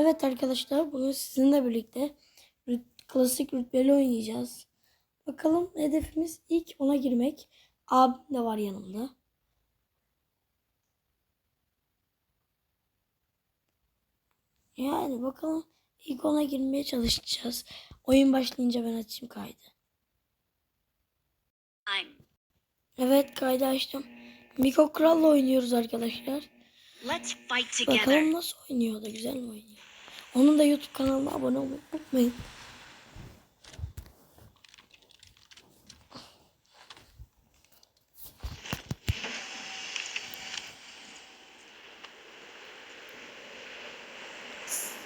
Evet arkadaşlar bugün sizinle birlikte rüt- klasik rütbeli oynayacağız. Bakalım hedefimiz ilk ona girmek. Abim de var yanımda. Yani bakalım ilk ona girmeye çalışacağız. Oyun başlayınca ben açayım kaydı. Evet kaydı açtım. Miko Kral'la oynuyoruz arkadaşlar. Bakalım nasıl oynuyor da güzel mi oynuyor. Onun da YouTube kanalına abone olmayı unutmayın.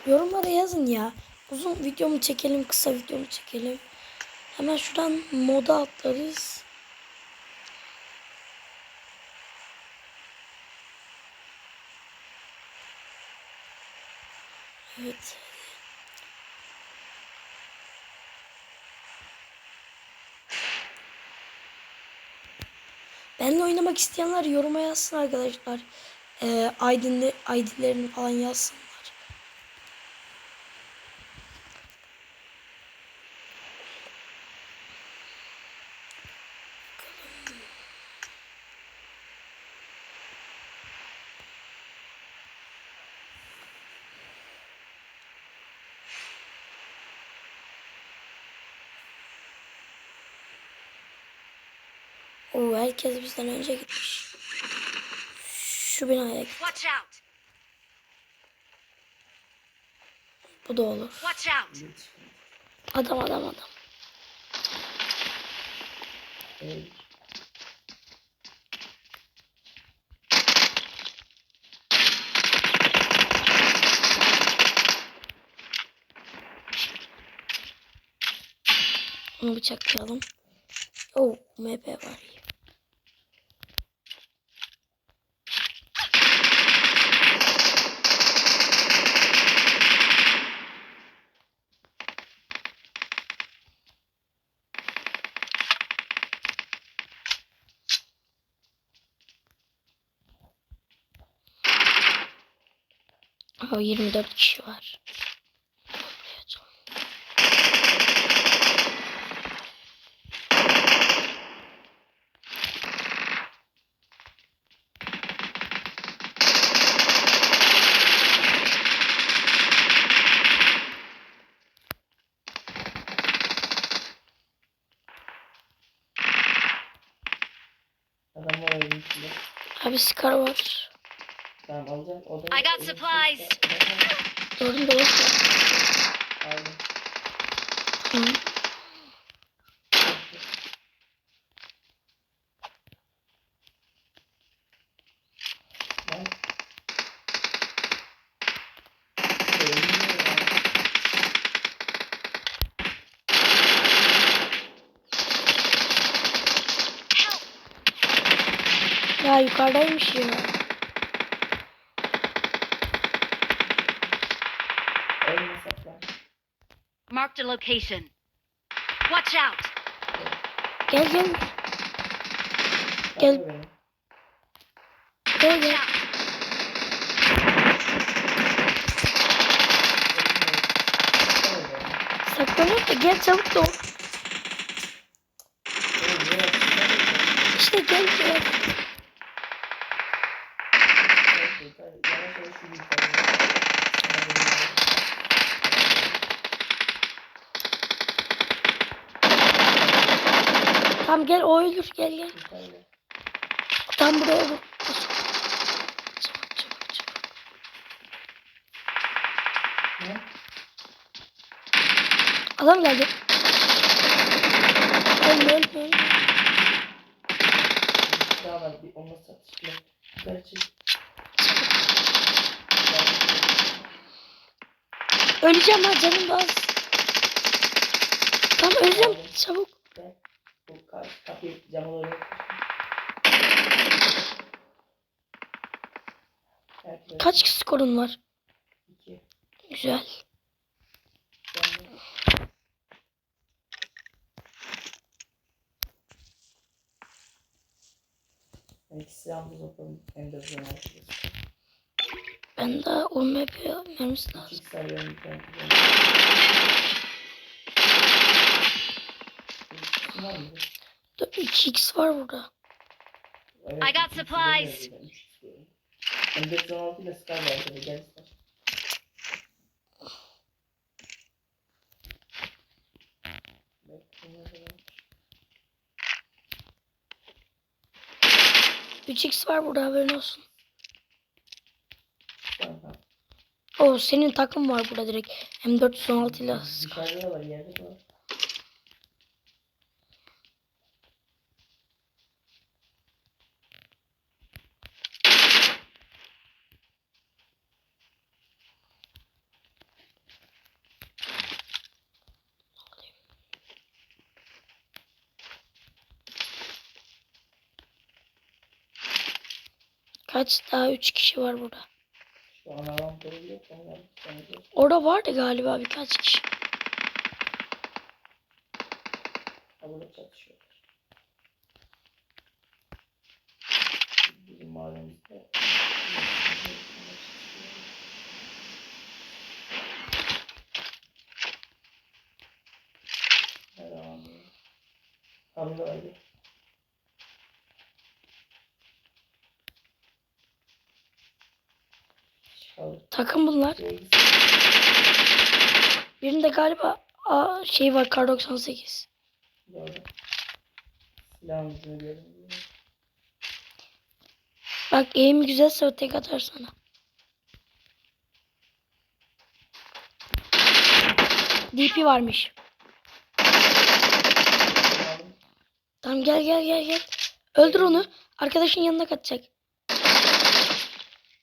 Yorumlara yazın ya. Uzun video mu çekelim, kısa video mu çekelim. Hemen şuradan moda atlarız. Evet. Benimle oynamak isteyenler yoruma yazsın arkadaşlar. Ee, ID'ni, ID'lerini falan yazsınlar. Oo, herkes bizden önce gitmiş. Şu binaya git. Watch out! Bu da olur. Watch out! Adam adam adam. Onu bıçaklayalım. Oo, MP var. Aa, 24 kişi var. Abi Scar var. Tamam alacağım. O da I got supplies. Gördüm de yok. Aldım. Hı. Ben. Sevmiyorum ya. Yukarıdaymış ya. Marked a location. Watch out! Gel gel. Gel. Gel gel. out! Sakla beni. Saklanıyor da gel çabuk da. İşte gel gel. Gel o ölür gel gel. Tam buraya vur. Çabuk çabuk çabuk. Ne? Adam geldi. Ölme ölme ölme. Daha var. Bir onunla satışla. Çık. Öleceğim ha canım az. Tamam öleceğim çabuk. Bu kapıyı camaları Herkes Kaç skorun var? iki. Güzel. Ben de- Ben iki silahımı topladım. M4 arkadaşlar. Ben daha olma yapıyor. Mermisi lazım. Çift sarıyorum bir tane. Kim var mı? 2x var burada. Evet, I got supplies. istiyorum, ben üç istiyorum. Ben 416 ile Scar var tabii gel Scar. Bak, bunlar da var. 3x var burada haberin olsun. Oo senin takım var burada direkt. M416 ile. Dışarıda da var yerde de var. Kaç daha 3 kişi var burada. Orada vardı galiba birkaç kişi. Bizim mahallemizde Her an böyle. Ha, burada var bir. Çaldı. Takım bunlar. Birinde galiba aa, şey var kar 98. Doğru. Silahımızı veriyorum. Bak eğimi güzelse tek atar sana. DP varmış. Tamam gel gel gel gel. Öldür onu. Arkadaşın yanına kaçacak.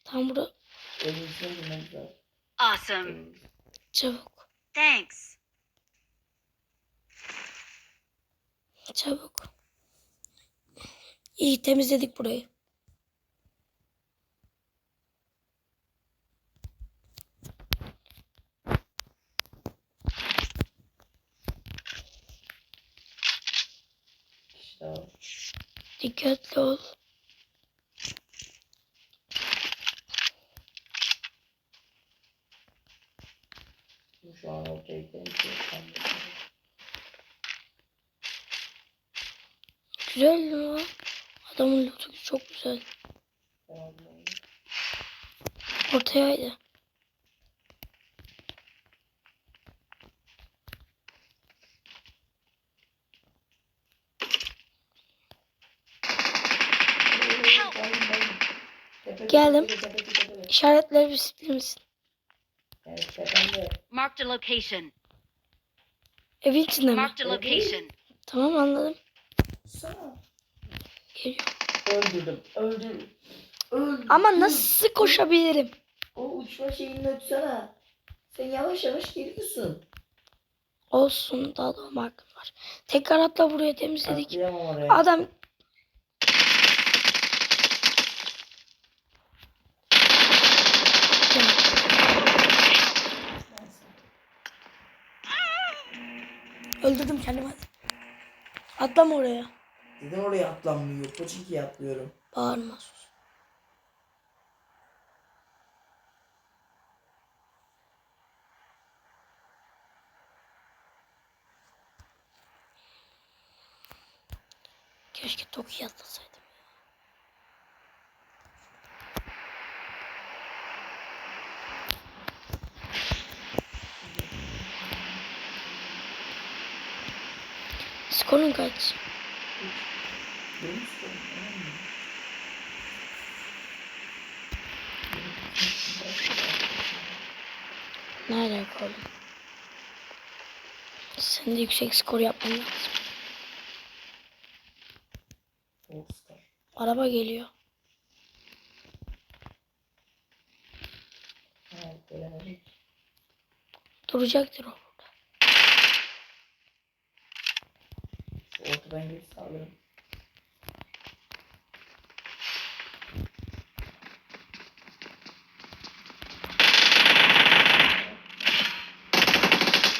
Tamam burada Lazım. Awesome. çabuk. Thanks. Çabuk. İyi temizledik burayı. İşte. Dikkatli ol. Şu an ortaya da- Güzel mi? Adamın lootu çok güzel. Bayım. Tepe, Geldim. İşaretleri bir misin? Marked a location. Evin içinde mi? Marked a location. Tamam anladım. Sana. Geliyor. Öldürdüm. Öldürdüm. Öldürdüm. Ama nasıl koşabilirim? O uçma şeyini ötsene. Sen yavaş yavaş geliyorsun. Olsun daha doğma hakkın var. Tekrar atla buraya temizledik. Atlayamam oraya. Adam Öldürdüm kendimi. Atlama oraya. Neden oraya atlanmıyor? Koçinki'ye atlıyorum. Bağırma sus. Keşke Toki'ye atlasaydım. Skorun kaç? Benim sorun, tamam mı? Ne alaka oğlum? Sen de yüksek skor yapman lazım. Araba geliyor. Duracaktır o burada. Şu Ortadan gelip saldırın.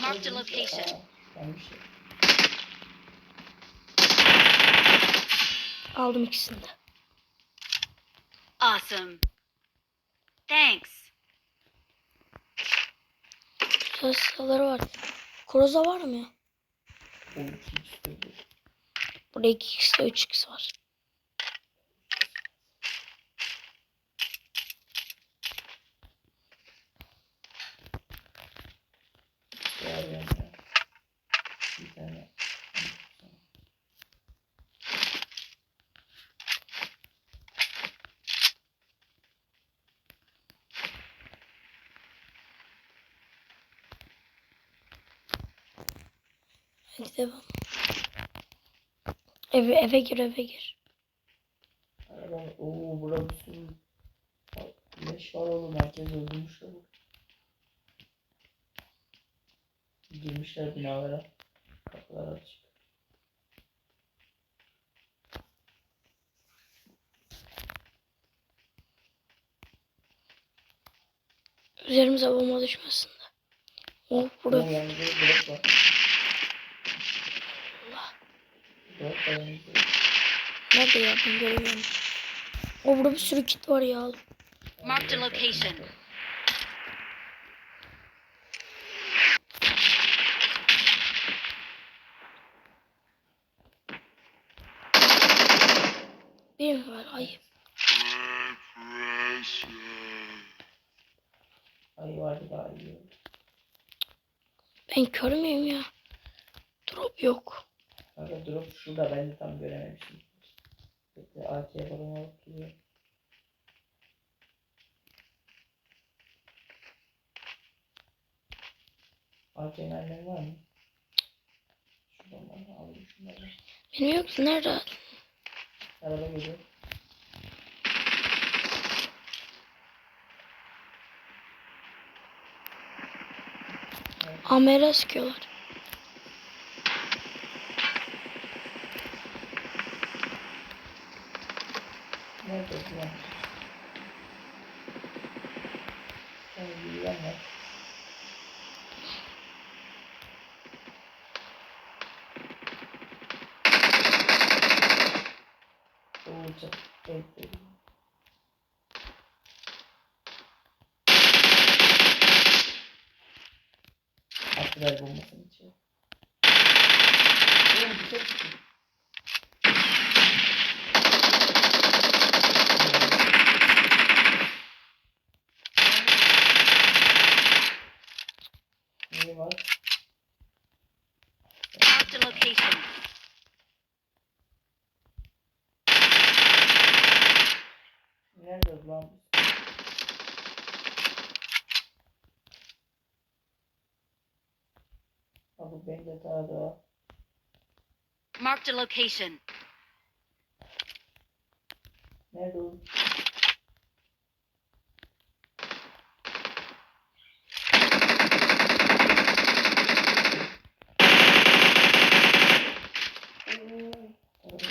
Marked a location. Aa, ben bir şey. Aldım ikisini de. Awesome. Thanks. Güzel silahları var. Kroza var mı ya? O iki işte bu. Burada 2x ile 3x var. Yani. Bir tane. Hadi devam. Eve, eve gir eve gir. Araba. Oo burada bir sürü leş var oğlum. Herkes öldürmüş bu. Girmişler binalara. Kapılar açık. Üzerimize bomba düşmesin de. Oh Burada yanımızda blok var. Blok var yanımızda. Nerede ya ben göremiyorum. Oh burada bir sürü kit var ya. Marked a location. Bir mi var? Ay. Ayı vardı daha iyi. Ben kör müyüm ya? Drop yok. Kanka drop şurada ben de tam görememişim. Bekle AK'ye falan alıp gidiyor. AK mermileri var mı? Şuradan ben alayım şunları. Benim yok. Nerede? Araba geliyor. Amele sıkıyorlar. Sen yürüyen var. Çok evet. Attılar bombasını içeri. Oğlum bir şey çıktı. Neyi var? Marked a location. Nerede lan? Abi bende daha da. Marked a location. Nerede o? Oo, araba.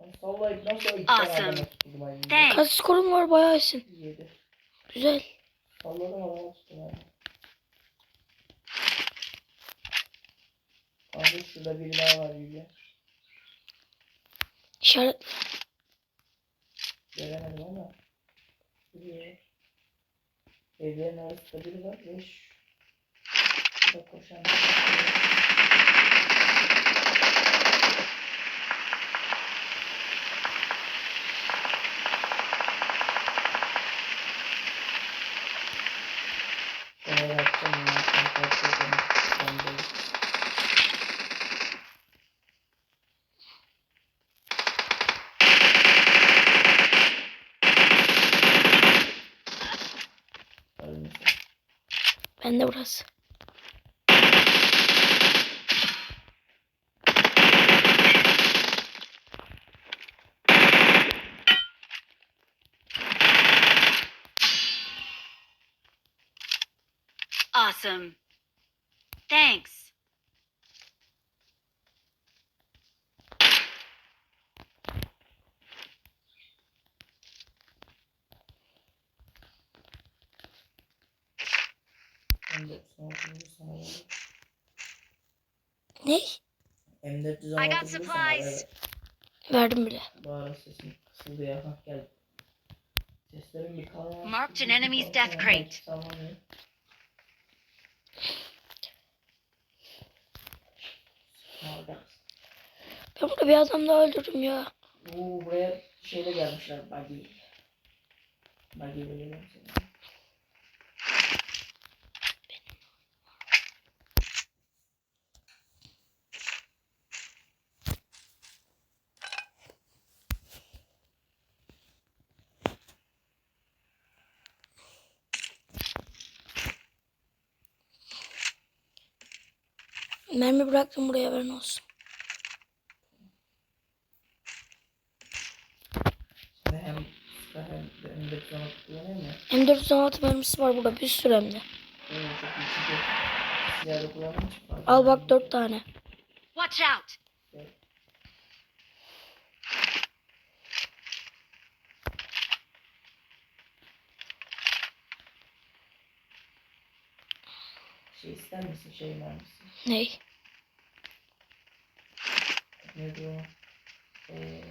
Lan Sallayıp nasıl iki tane Awesome. adama tutuldum aynı. Thanks. Kaç skorun var bayağı iyisin. Yedi. Güzel. Adama tuttum yani. Abi şurada biri daha var Yüce. İşaret. Göremedim ama. Biri. Evlerin arasında biri var. Beş. De burası. Awesome. Ne? M416 I got supplies. Verdim bile. Bu ara sesim kısıldı ya. Hah geldi. Seslerim bir kalmaz. Marked an enemy's death crate. Tamam ya. Ben burada bir adam daha öldürdüm ya. Oo buraya şeyle gelmişler. Buggy. Buggy ile geliyorum Mermi bıraktım buraya haberin olsun. Hem hem hem de sana kullanayım ya. M416 mermisi var burada bir sürü hem de. Al bak 4 tane. Watch out! Şey ister misin şey mermisi? Ney? Ne diyor? Ee,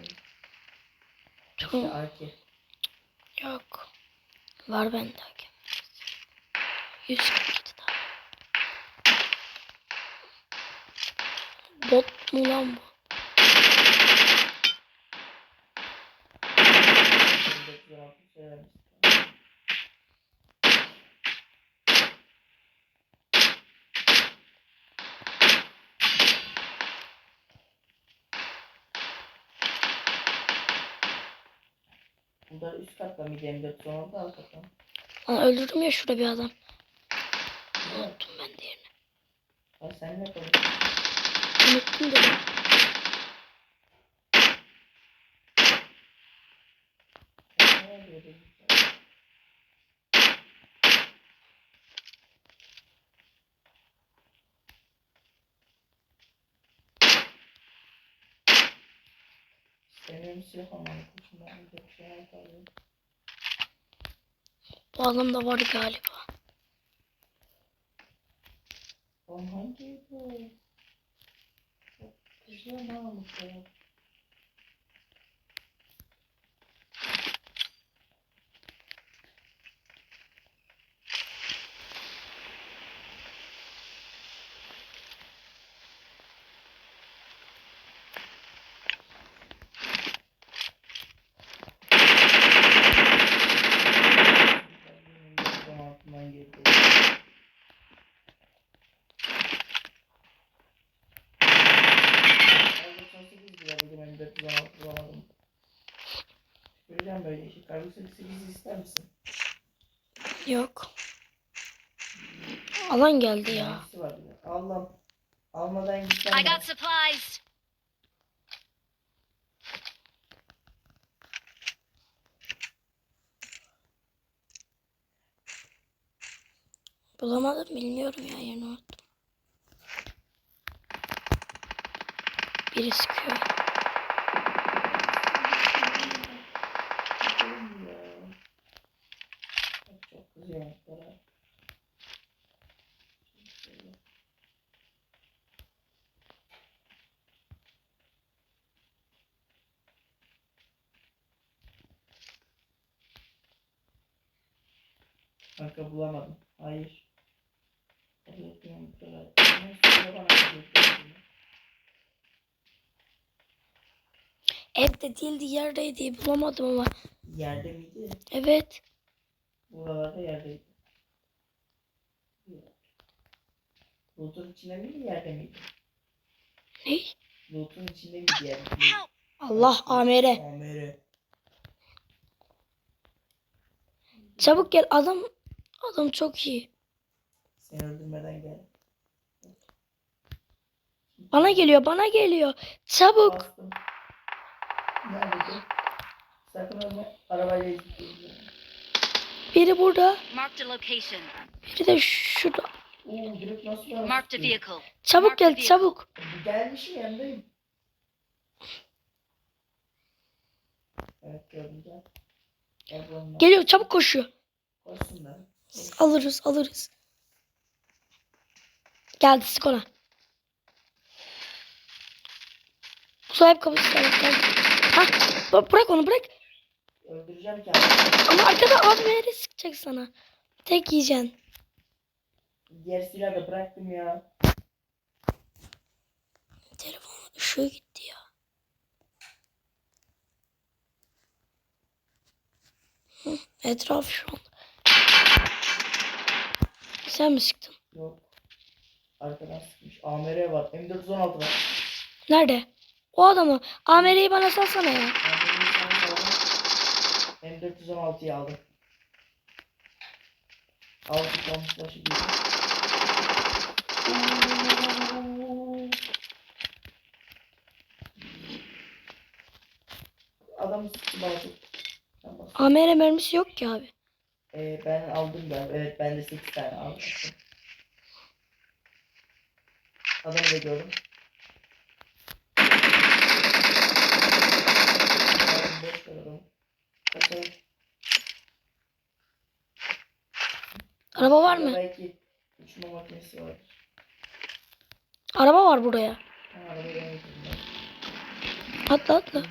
işte. Yok. Var bende. 147 tane. Bot mu lan bu? Hem de kullanmak sever misin? Bunlar üst katta mıydı M4 sonra da katta mı? Lan öldürdüm ya şurada bir adam. Unuttum ben diğerini. Ha sen ne konuşuyorsun? Unuttum dedim. Ne oluyor? Almanı koçum ben de bir şey yapayım. Bu adam da var galiba. Lan hangi bu? Çok güzel almış ya. Altından girdi. Ben 98 lira dedim hani 416 bulamadım. Kargo 88 ister misin? Yok. Alan geldi ya. Allah almadan gitsen I got supplies! Bulamadım bilmiyorum ya yerini unuttum. Biri sıkıyor. Çok kızıyorum para. Kanka bulamadım. Hayır. Hadi yapıyorum bu kadar. Bunu söyle bana bir yapıyorum. Evde değildi yerdeydi bulamadım ama. Yerde miydi? Evet. Buralarda yerdeydi. Loot'un içinde miydi yerde miydi? Ne? Loot'un içinde miydi yerde miydi? Allah amere. Amere. Çabuk gel adam. Adam çok iyi. Seni öldürmeden gel. Bana geliyor bana geliyor. Çabuk. Bastım. Nerede? Sakın ölme. Arabayla. Biri burada. Marked a location. Biri de şurada. Oo direkt nasıl bana Marked a sıkıyor? vehicle. Çabuk gel çabuk. Gelmişim yanındayım. Evet gördüm gel. Gel buranın. Geliyor çabuk koşuyor. Koşsunlar. Alırız alırız. Geldi sık ona. Bu Swipe kapısı taraftan. Bı- bırak onu bırak. Öldüreceğim kendimi. Ama arkada AVM'leri sıkacak sana. Tek yiyeceksin. Diğer silahı da bıraktım ya. Telefonun ışığı gitti ya. Hı, Etraf şu an. Sen mi sıktın? Yok. Arkadan sıkmış. AMR var. M416 var. Nerede? O adamı. AMR'yi bana salsana ya. AMR'yi sana aldım. M416'yı aldım. Aldım kamuflajı gibi. Adam sıktı. Tamam. AMR mermisi yok ki abi. Ee, ben aldım ben. Evet ben de 8 tane aldım. Adamı da gördüm. Aldım, boş ver adamı. Kaçalım. Araba var mı? Belki uçma makinesi vardır. Araba var buraya. Ha, ben. Atla atla.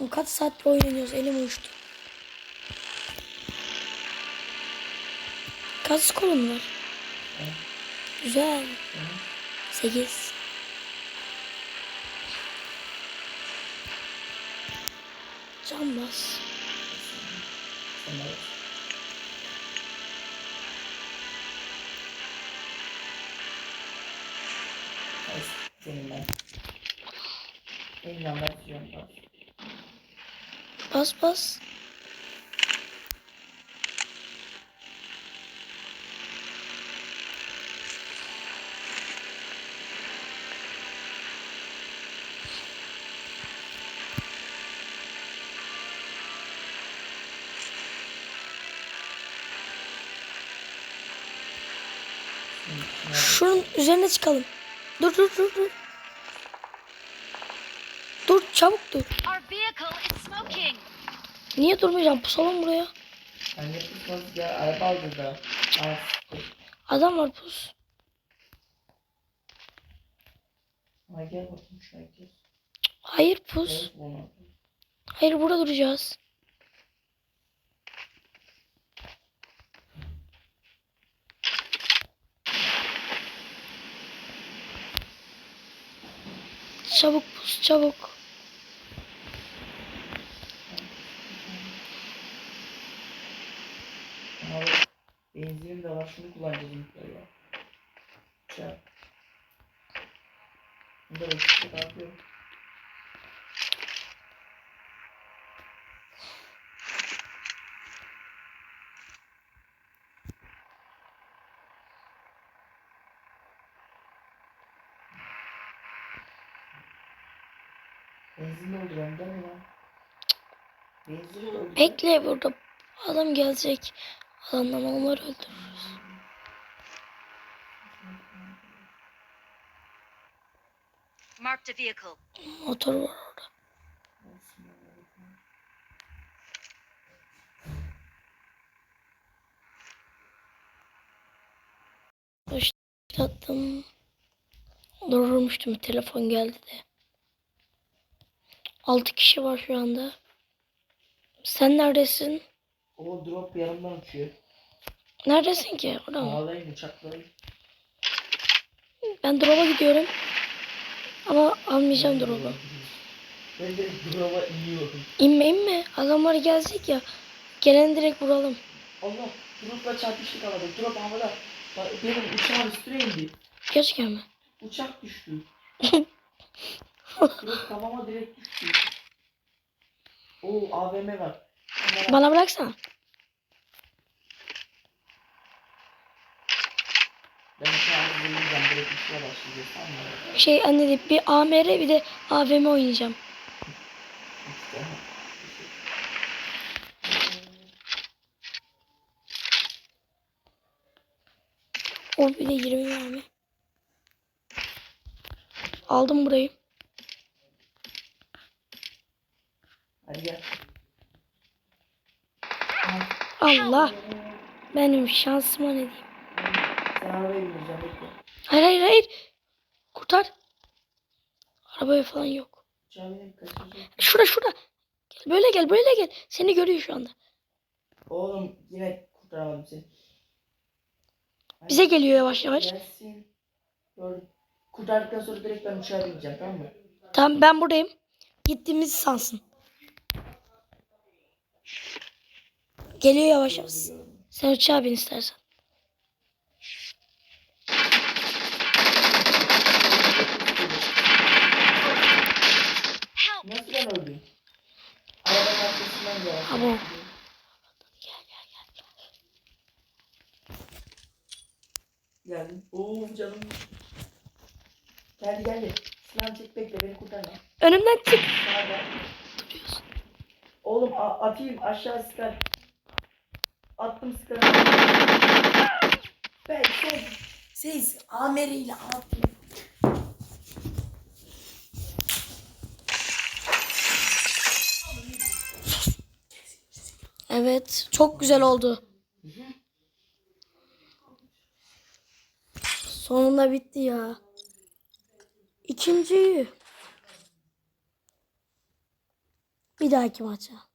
Bak, Kaç saattir oynuyoruz elim uyuştu. Kaç skorun var? Evet. Güzel. hı. 8. Can bas. Sen de bak. Ay, Senin ben. En yandan tutuyorum bak. Bas bas. Şunu- şunu al. Şunun üzerine çıkalım. Dur dur dur dur. Dur çabuk dur. Niye durmayacağım? Pusalım buraya. Anne kızmaz ya araba aldı da. Aa, sıktı. Adam var pus. Ha gel bakayım şuna gel. Hayır pus. Hayır burada duracağız. Çabuk pus çabuk. Benzinim de var şunu kullanacağız mutlaka ya. Çak. Bunda Benzin dolduruyorum değil mi lan? Benzin dolduruyorum. Bekle burada. Adam gelecek. Adamdan onları öldürürüz. Marked a vehicle. Motor var orada. Başlattım. Durmuştum. Telefon geldi de. 6 kişi var şu anda. Sen neredesin? O drop yanımdan uçuyor. Neredesin ki? Orada mı? Ağlayın uçaklayın. Ben drop'a gidiyorum. Ama almayacağım drop'u. Ben direkt drop'a iniyorum. İnme inme. Adamlar gelecek ya. Gelen direkt vuralım. Allah drop'la çarpıştık havada. Drop havada. Benim uçağım üstüne indi. Geç gelme. Uçak düştü. drop kafama direkt düştü. Oo AVM var. Kamera- Bana bıraksana. Ben uçağımı vuracağım. Direkt uçuşa başlayacağız. Tamam? Şey anne de bir AMR bir de AVM oynayacağım. O bir de 20 mermi. Aldım burayı. Hadi gel. Allah. Benim şansıma ne diyeyim. Sen arabaya bineceğim bekle. Hayır hayır hayır. Kurtar. Arabaya falan yok. Kaçıracağım. Şurada şurada. Gel böyle gel böyle gel. Seni görüyor şu anda. Oğlum yine kurtaramadım seni. Hadi Bize geliyor yavaş yavaş. Gelsin. Gördüm. Kurtardıktan sonra direkt ben uçağa bineceğim tamam mı? Tamam ben buradayım. Gittiğimizi sansın. Geliyor yavaş yavaş. Sen uçağa bin istersen. Nasıl ben öldüm? Arabanın arkasından geldi. Geldim. Oo canım. Geldi geldi. Sinan çek bekle beni kurtarma. Önümden çık. Sağda. Oğlum a- atayım aşağı sıkar. Attım sıkar. Ben şey siz ameliyle atayım. Evet. Çok güzel oldu. Sonunda bitti ya. İkinci. Bir dahaki maça.